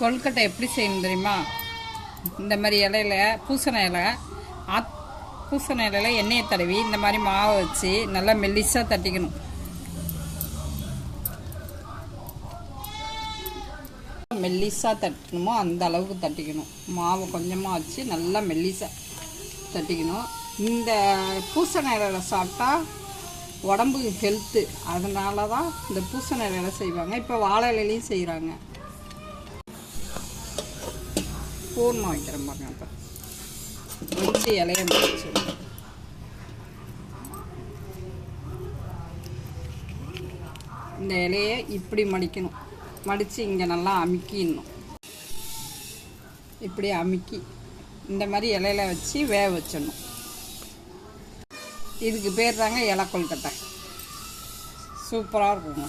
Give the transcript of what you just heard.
கொழுக்கட்டை எப்படி செய்யணும் தெரியுமா? இந்த மாதிரி இலையில பூசண இலை ஆத் பூசண இலையில எண்ணெயை தடவி இந்த மாதிரி மாவை வச்சு நல்லா மெல்லிஸாக தட்டிக்கணும். மெல்லிஸாக தட்டணுமோ அந்த அளவுக்கு தட்டிக்கணும். மாவு கொஞ்சமாக வச்சு நல்லா மெல்லிஸாக தட்டிக்கணும். இந்த பூசண இலையில சாப்பிட்டா உடம்புக்கு ஹெல்த்து அதனால தான் இந்த பூசண இலையில செய்வாங்க. இப்போ வாழை இலையிலையும் செய்கிறாங்க பூர்ணம் வைக்கிற மாதிரி அப்போ. வச்சு இலைய முடிச்சு இந்த இலையை இப்படி மடிக்கணும். மடித்து இங்கே நல்லா அமுக்கிடணும். இப்படி அமுக்கி இந்த மாதிரி இலையில வச்சு வேக வச்சிடணும். இதுக்கு பேர் தாங்க இலை கொல்கட்டை சூப்பராக இருக்குங்க.